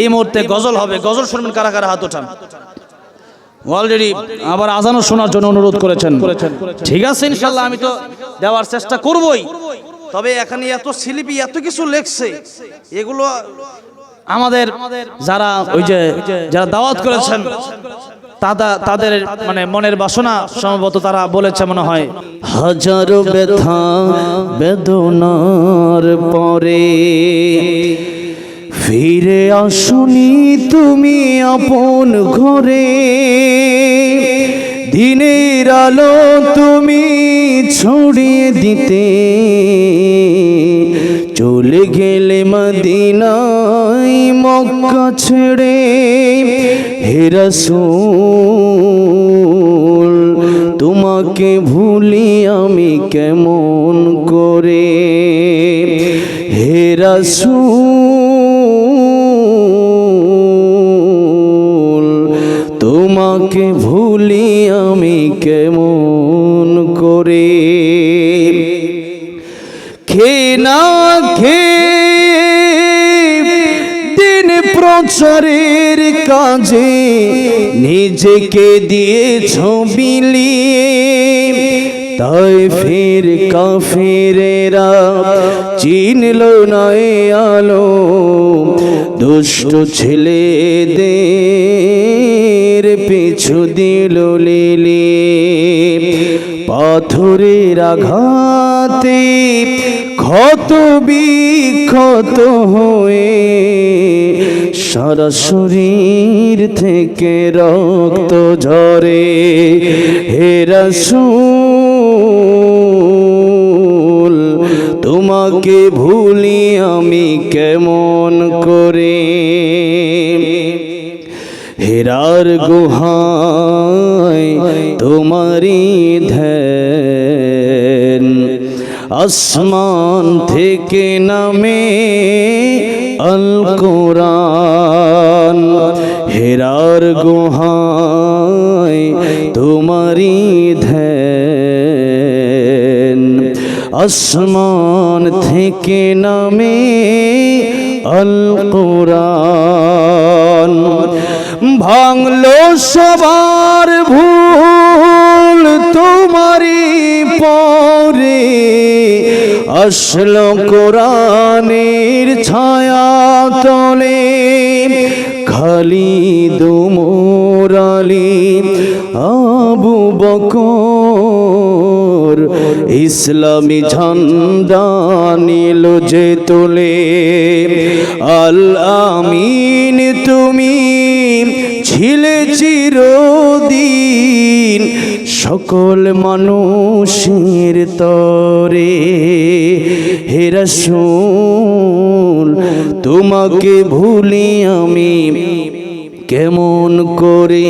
এই মুহূর্তে গজল হবে। গজল শুনবেন কারা কারা? হাত ওঠান। অলরেডি আবার আজানও শোনার জন্য অনুরোধ করেছেন। ঠিক আছে, ইনশাল্লাহ আমি তো দেওয়ার চেষ্টা করবই। তবে এখানে এত শিল্পী এত কিছু লেখছে। এগুলো আমাদের যারা ওই যে, যারা দাওয়াত করেছেন, তাদা, তাদের মানে মনের বাসনা সম্ভবত তারা বলেছে মনে হয়। হাজারো ব্যথা বেদনার পরে ফিরে আসুনি তুমি আপন ঘরে। দিনের আলো তুমি ছড়িয়ে দিতে। চলে গেলে মদিনায় মক্কা ছেড়ে হে রাসূল, তোমাকে ভুলি আমি কেমন করে? হে প্রচারের কাজে নিজেকে দিয়ে ছবিলিয়ে তাই ফের কাফেরেরা চিনল না এ আলো দুষ্ট ছেলেদের পিছু দিল লিলি। পাথরের আঘাতে ক্ষত বিক্ষত হয়ে সারা শরীর থেকে রক্ত ঝরে। হে রাসূল, তোমাকে ভুলি আমি কেমন করে? হেরার গুহায় তোমারি ধ্যান। আসমান থেকে নামে আল কোরআন হেরার গুহায় তোমারি ধ্যান। আসমান থেকে নামে আল কোরআন ভাঙলো সবার ভুল তোমারই পরে। আসলো কোরআনের ছায়া তলে, খালি দুমোরালি আবু বকর ইসলামী ঝান্ডা যে তোলে। আল আমিন, তুমি ছিলে চিরদিন সকল মানুষের তরে, হে তোমাকে ভুলি আমি কেমন করে?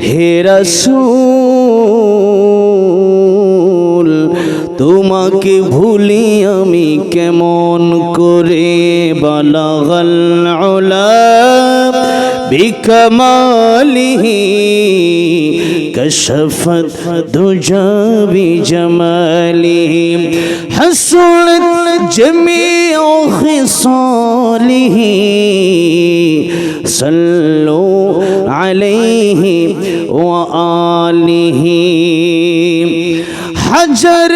হে রাসূল, তোমাকে ভুলি আমি কেমন করে? বালাগাল উলা كشفت دجى بجماله حصلت جميع خصاله صلوا عليه وآله حجر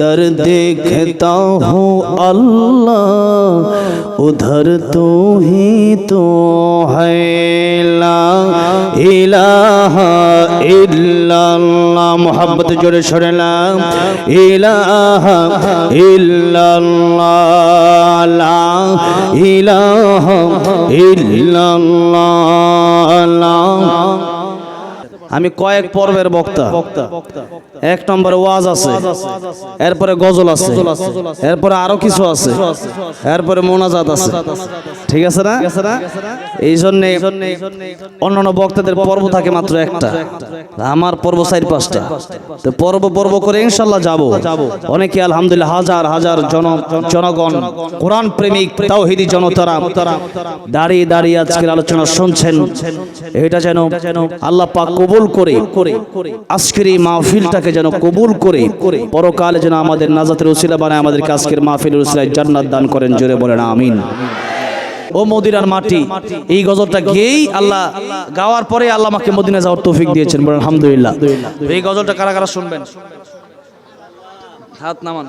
जिधर देखता हूँ अल्लाह उधर तो ही तो है ला इलाहा इल्लल्लाह मोहब्बत जोड़े सरेलाम इलाहा इल्लल्लाह ला इलाहा इल्लल्लाह ला আমি কয়েক পর্বের বক্তা। এক নম্বরে ওয়াজ আছে, এরপরে গজল আছে, এরপরে আরও কিছু আছে, এরপরে মোনাজাত আছে। ঠিক আছে না? এই জন্যে অন্যান্য বক্তাদের পর্ব থাকে মাত্র একটা। আমার পর্ব চার পাঁচটা। তো পর্ব পর্ব করে ইনশাল্লাহ যাব। অনেকে আলহামদুলিল্লাহ হাজার হাজার জন জনগণ কোরআন প্রেমিক তাওহিদি জনতারা দাঁড়িয়ে দাঁড়িয়ে আজকের আলোচনা শুনছেন। এটা যেন আল্লাহ পাক কবুল করে আজকের এই মাহফিলটাকে যেন কবুল করে পরকালে যেন আমাদের নাজাতের উসিলা বানায় আমাদের আজকের মাহফিলের উসিলায় জান্নাত দান করেন। জোরে বলেন আমিন। ও মদিনার মাটি, এই গজলটা গেয়েই আল্লাহ গাওয়ার পরে আল্লাহ আমাকে মদিনা যাওয়ার তৌফিক দিয়েছেন বলেন, আলহামদুলিল্লাহ। এই গজলটা কারা কারা শুনবেন? হাত নামান।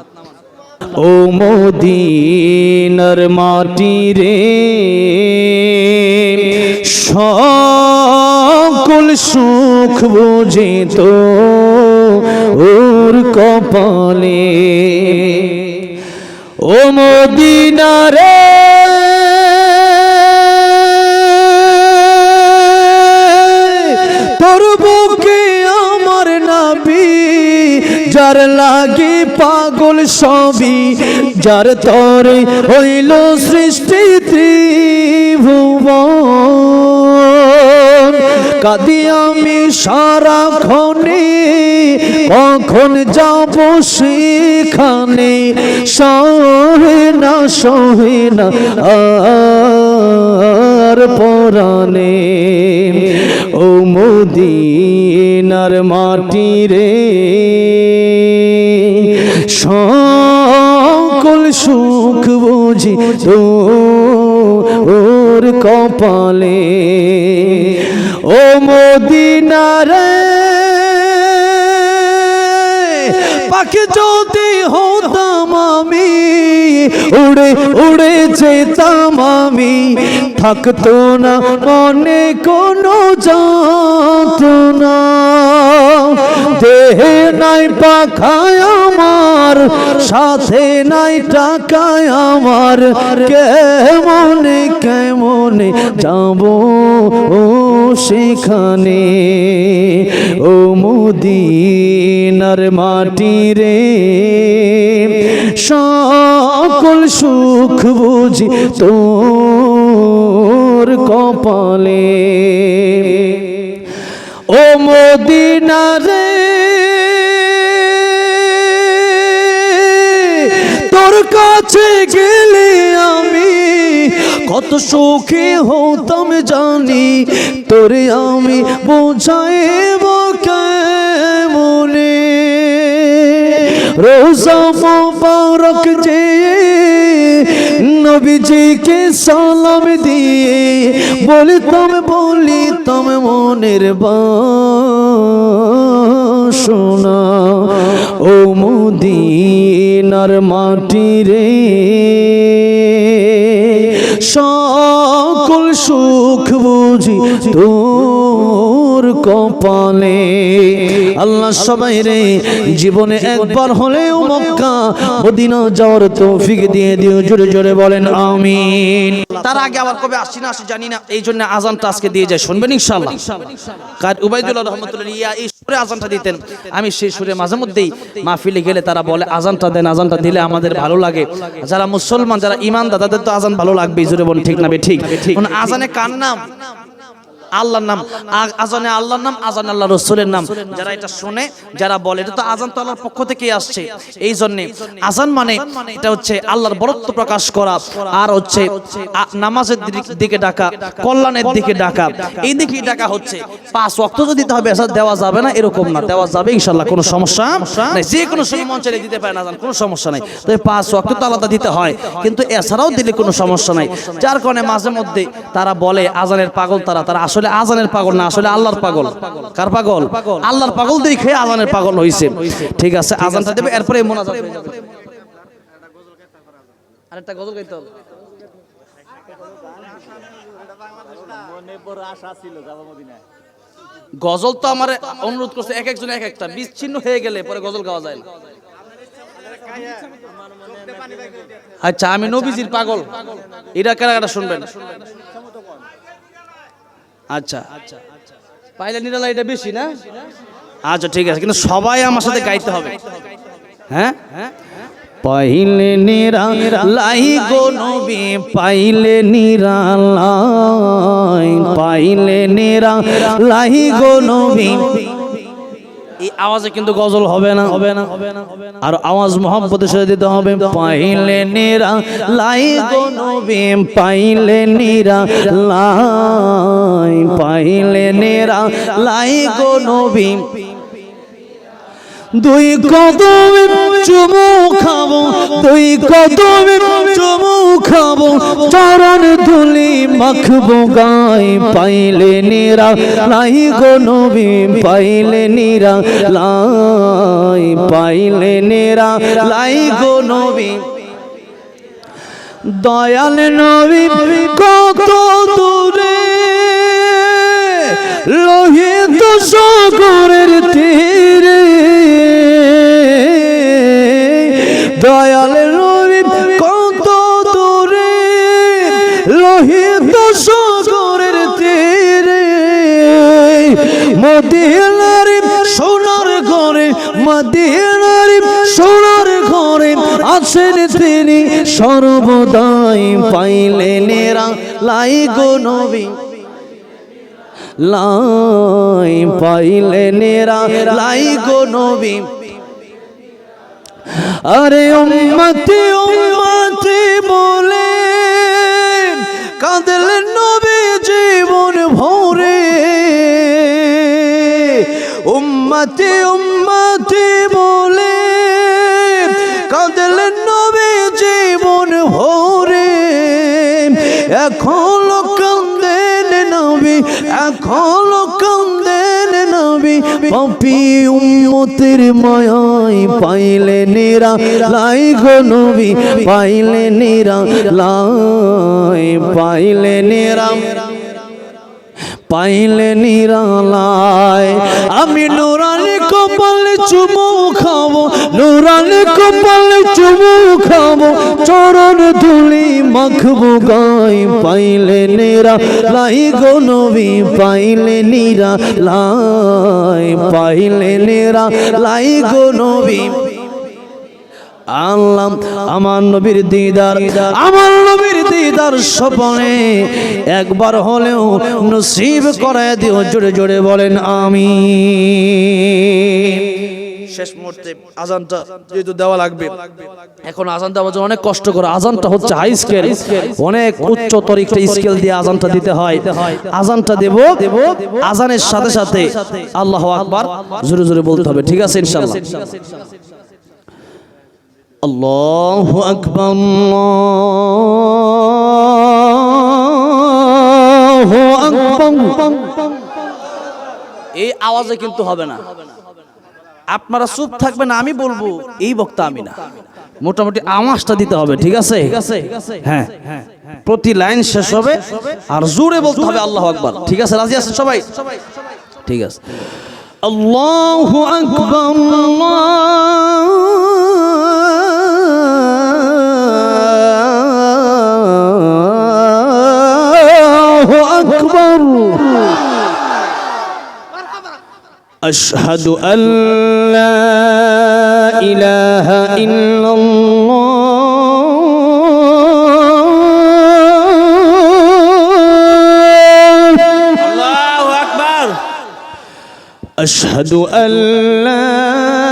ও মদিনার মাটি রে, সকল সুখ বুঝে তো ওর কপালে। ও মদিনারে যার লাগে পাগল সবই, যার তরে হইল সৃষ্টি ত্রিভুবন। কাদি আমি সারাক্ষণে, কখন যাব সেখানে? সহে না সহে না, আর পরাণে। ও মদিনার বুঝি তো ওর কপালে। ও মদিনারে পাখি যদি হতাম আমি উড়ে উড়ে যেতাম আমি। থাকতো না, মনে কোনো যাতনা দেহে নাই পাখায় আমার, সাথে নাই টাকায় আমার। কেমনে কেমনে যাব ও সেখানে? ও মুদিনার মাটি রে, সকল সুখ বুঝি তোর কপালে। ও মদিনারে তোর কাছে গেলে আমি কত সুখী হতাম জানি, তোরে আমি বোঝাইব কেমনে? রোজা মোবারক নবীজিকে সালাম দিয়ে বলিতাম বলিতাম মনের বাসনা। ও মুদিনার মাটি রে, সকল সুখ বুঝি তোর কপালে। আল্লাহ সবাই রে জীবনে একবার হলেও মক্কা মদিনা যাওয়ার তৌফিক দিয়ে দিও জোরে জোরে বলেন আমিন। তার আগে আবার কবে আসছি না আসি জানি না এই জন্য আজানটা আজকে দিয়ে যায় শুনবেন ইনশাআল্লাহ। কার উবাইদুল্লাহ রহমতুল্লাহ ইয়া এই সুরে আজানটা দিতেন। আমি সেই সুরে মাঝে মধ্যেই মাহফিলে গেলে তারা বলে আজানটা দেন আজানটা দিলে আমাদের ভালো লাগে। যারা মুসলমান যারা ইমানদার তাদের তো আজান ভালো লাগবে জোরে বলেন ঠিক না বে ঠিক? আজানে কার নাম? আল্লাহর নাম আজানে আল্লাহর নাম, আজান আল্লাহ রসুলের নাম। যারা এটা শুনে, যারা বলে, এটা তো আজান তো আল্লাহর পক্ষ থেকেই আসছে। এই জন্যে আজান মানে এটা হচ্ছে আল্লাহর বরত্ব প্রকাশ করা, আর হচ্ছে নামাজের দিকে ডাকা, কল্যাণের দিকে ডাকা। এই দিকেই ডাকা হচ্ছে। পাঁচ ওয়াক্ত যদি হবে দেওয়া যাবে না, এরকম না। দেওয়া যাবে ইনশাল্লাহ কোনো সমস্যা যে কোনো সময় চাইলে দিতে পারে না কোনো সমস্যা নাই। তবে পাঁচ ওয়াক্ত তো আলাদা দিতে হয়। কিন্তু এছাড়াও দিলে কোনো সমস্যা নাই। যার কারণে মাঝে মধ্যে তারা বলে, আজানের পাগল তারা তারা আসলে আজানের পাগল না, আসলে আল্লাহর পাগল। কার পাগল? আল্লাহর পাগল দেখে আজানের পাগল হইছে। ঠিক আছে, আজানটা দেবে, এরপরে মোনাজাত আরেকটা গজল গাইতে হবে। গজল তো আমার অনুরোধ করছে, এক একজন এক একটা। বিচ্ছিন্ন হয়ে গেলে পরে গজল গাওয়া যায় না। আচ্ছা আমি নবীজির পাগল। এটা কারা কারা শুনবেন। আচ্ছা। পাইলা নিরালা এটা বেশি না? আচ্ছা ঠিক আছে। কিন্তু সবাই আমার সাথে গাইতে হবে। হ্যাঁ? পাইলে নিরালাই গো নবী পাইলে নিরালাই পাইলে নিরালাই গো নবী এই আওয়াজে কিন্তু গজল হবে না হবে না। হবে না আর আওয়াজ মোহাম্মদের সাথে দিতে হবে। পাইলে নিরা, লাই নবী, পাইলে নিরা, লাই, পাইলে নিরা, লাই গো দুই কদমে চুমু খাব, দুই কদমে চুমু খাব, চরণ ধুলি মাখবো গাই পাইলে নিরা, লাই গো নবী, পাইলে নিরা, লাই পাইলে নিরা, লাই গো নবী। দয়াল নবী, কত দূরে, লোহিত সাগরের তীরে লোহিত সাগরের তীরে, মদিনার সোনার ঘরে, মদিনার সোনার ঘরে আছেন তিনি সর্বদাই। পাইলে নেরা লাই গো নবী। লাই পাইলে নেরা লাই গো নবী। আরে উম্মতি উম্মতি বলে কাঁদলেন নবী জীবন ভরে। উম্মতি উম্মতি বলে কাঁদলেন নবী জীবন ভরে। এখন কান্দেন নবী, এখন পাপি উম্মতের মায়াই পাইলে নেরা, লাই গো পাইলে নেরা, লাই, পাইলে নেরা, পাইলে নিরালায় আমি নুরানি কপালে চুমু খাব, নুরানি কপালে চুমু খাব চরণ ধুলি মাখবো গাই পাইলে নেরা, লাই গো নবী, পাইলে নিরা, লাই পাইলে নেরা, লাই গো নবী আল্লাহ আমার নবীর দিদার, আমার নবীর দিদার স্বপনে একবার হলেও নসিব করায় দিও, জোরে জোরে বলেন আমি শেষ মুহূর্তে আজানটা যেহেতু দেওয়া লাগবে, এখন আজান দেওয়ার জন্য অনেক কষ্ট করে, আজানটা হচ্ছে হাই স্কেল অনেক উচ্চতর স্কেল দিয়ে আজানটা দিতে হয়। আজানটা দেব দেব, আজানের সাথে সাথে আল্লাহ আকবার, জোরে জোরে বলতে হবে, ঠিক আছে ইনশাআল্লাহ? আল্লাহ আকবর এই আওয়াজে কিন্তু হবে না। আপনারা চুপ থাকবেন আমি বলব এই বক্তা আমি না। মোটামুটি আওয়াজটা দিতে হবে ঠিক আছে? হ্যাঁ।, হ্যাঁ। প্রতি লাইন শেষ হবে আর জোরে বলতে হবে আল্লাহ আকবার। ঠিক আছে রাজি আছেন সবাই? ঠিক আছে। আল্লাহ আকবর। أكبر أشهد أن لا إله إلا الله. الله أكبر. أشهد أن لا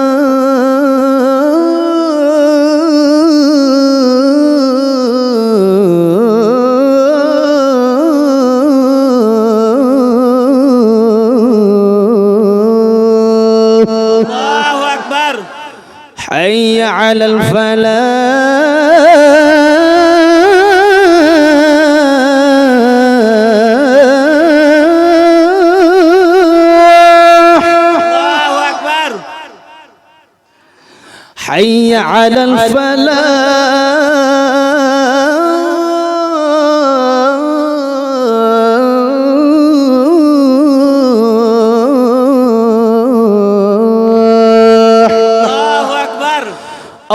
حي على الفلاح. الله أكبر حي على الفلاح.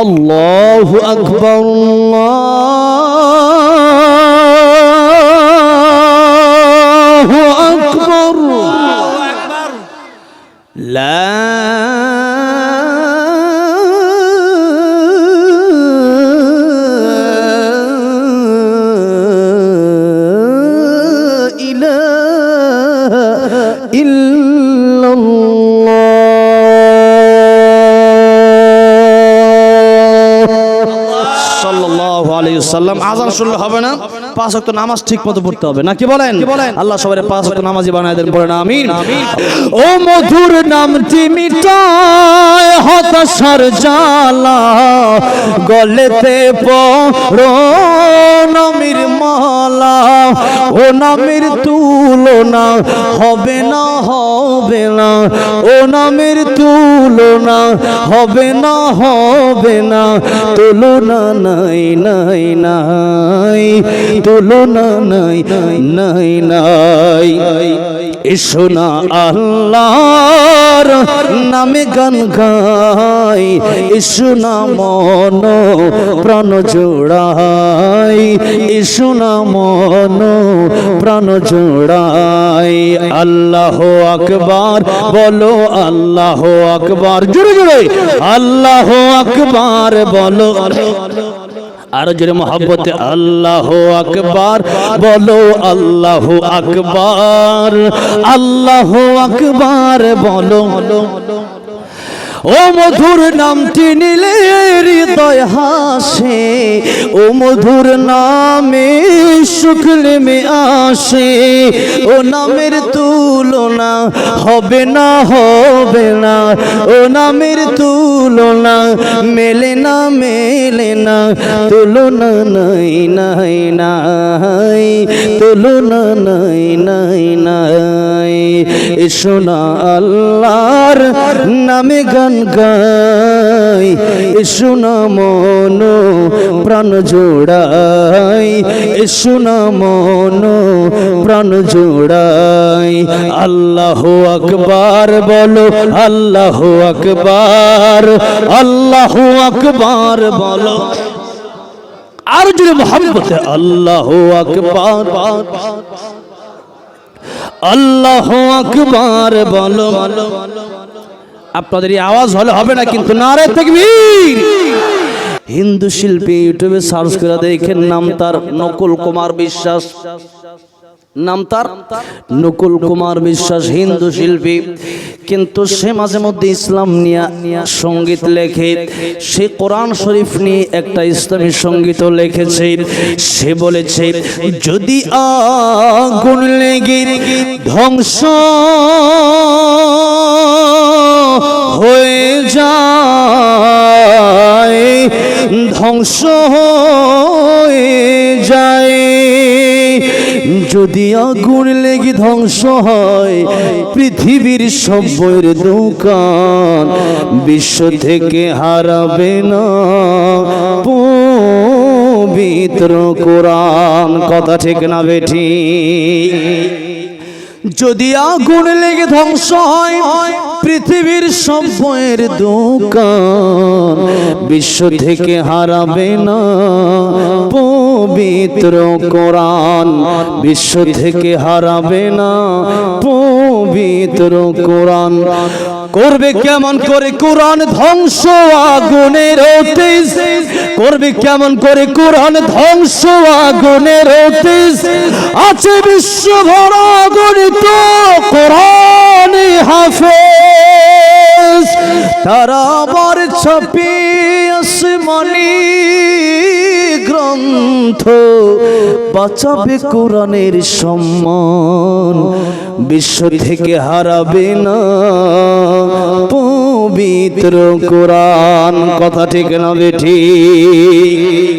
আল্লাহু আকবার। আজান শুনলে হবে না। পাঁচ অক্ট নামাজ ঠিক মতো পড়তে হবে। না কি বলেন? আল্লাহ সবাই পাঁচ অক্ট নামাজি বানায় দেন বলেন আমিন। ও মধুর নামটি মিটায় হতাশার জ্বালা। গলেতে পড়ো নমির মালা ও নামের তুলনা হবে না হবে না। ও নামের তুলনা হবে না হবে না। তুলনা নাই নাই নাই। তুলনা নাই নাই নাই এসো না আল্লাহর নামে গান গাই। এসো না মন, প্রাণ জোড়াই, এসো না মন, প্রাণ জোড়াই। আল্লাহ আকবার, বলো আল্লাহ আকবার। জোরে জোরে, আল্লাহ আকবার, বলো আর জোরে মোহাব্বতে, আল্লাহ আকবার, বলো আল্লাহ আকবার আল্লাহ আকবার, বলো ও মধুর নামটি নিলে হৃদয় হাসে, ও মধুর নামে শুক্লে মে আসে, ও নামের তুলনা হবে না হবে না, ও নামের তুলনা মেলে না মেলে না, তুলনা নাই নাই নাই, তুলনা নাই নাই নাই, এসো আল্লাহর নামে গান গাই এসো না মন, প্রাণ জোড়াই এসো না মন, প্রাণ জোড়াই। আল্লাহ আকবার বলো, আল্লাহ আকবার আল্লাহ আকবার বলো। আর যদি মোহাম্মত আল্লাহ আকবার আল্লাহ আকবার বলো। আপনাদের এই আওয়াজ হলে হবে না, কিন্তু নারে তাকবীর। হিন্দু শিল্পী ইউটিউবে সার্চ করে দেখেন নাম তার নকুল কুমার বিশ্বাস। নাম তার নকুল কুমার বিশ্বাস, হিন্দু শিল্পী। কিন্তু সে মাঝে মধ্যে ইসলাম নিয়ে সংগীত লেখে। সে কোরআন শরীফ নিয়ে একটা ইসলামী সংগীত লিখেছে। সে বলেছে, যদি আগুন লেগে ধ্বংস হয়ে যায়, ধ্বংস হয়ে যায়। যদি আগুন লেগে ধ্বংস হয়, পৃথিবীর সব বইয়ের দোকান বিশ্ব থেকে হারাবে না। পবিত্র কোরআন, কথা ঠিক না বেঠি। যদি আগুন লেগে ধ্বংস হয় পৃথিবীর সব বইয়ের দোকান বিশ্ব থেকে হারাবে না। পবিত্র কোরআন বিশ্ব থেকে হারাবে না। পবিত্র কোরআন করবে কেমন করে? কোরআন ধ্বংস, আগুনের করবে কেমন করে? কোরআন ধ্বংস, আগুনের আছে বিশ্ব ভরা গণিত কোরআন হাফেজ। তারা আবার ছাপিয়ে আসমানি গ্রন্থ বাঁচাবে কোরআনের সম্মান বিশ্ব থেকে হারাবে না। পবিত্র কোরআন কথা ঠিক না বেঠিক